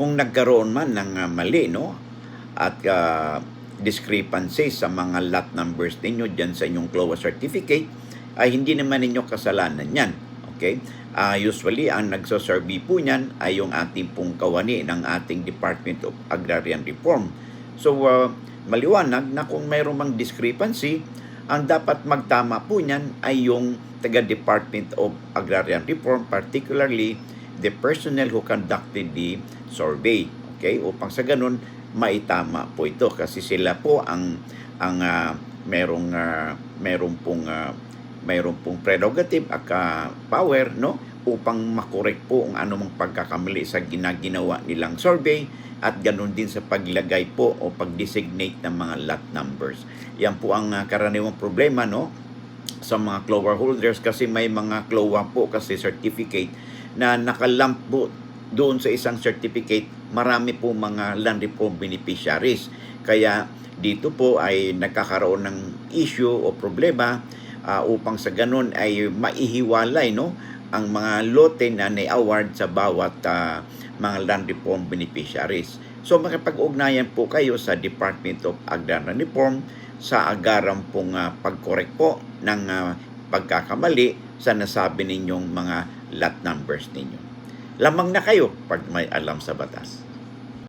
kung nagkaroon man ng ah, mali no at ah, discrepancy sa mga lot numbers ninyo dyan sa inyong CLOA certificate ay hindi naman ninyo kasalanan yan. Okay? Ah, usually, ang nagsasurvey po niyan ay yung ating pong kawani ng ating Department of Agrarian Reform. So, ah, maliwanag na kung mayroong mang discrepancy, ang dapat magtama po niyan ay yung taga Department of Agrarian Reform, particularly the personnel who conducted the survey. Okay? Upang sa ganun, maitama po ito kasi sila po ang ang ah, merong ah, merong pong ah, mayroon pong prerogative at ah, power no upang makorek po ang anumang pagkakamali sa ginaginawa nilang survey at ganun din sa paglagay po o pag-designate ng mga lot numbers. Yan po ang ah, karaniwang problema no sa mga CLOA holders kasi may mga CLOA po kasi certificate na nakalamp po doon sa isang certificate marami po mga land reform beneficiaries. Kaya dito po ay nagkakaroon ng issue o problema ah, upang sa ganun ay maihiwalay no ang mga lote na na-award sa bawat ah, mga land reform beneficiaries. So makipag-ugnayan po kayo sa Department of Agrarian Reform sa agaran pong ah, pag-correct po ng ah, pagkakamali sa nasabi ninyong mga lot numbers ninyo. Lamang na kayo pag may alam sa batas.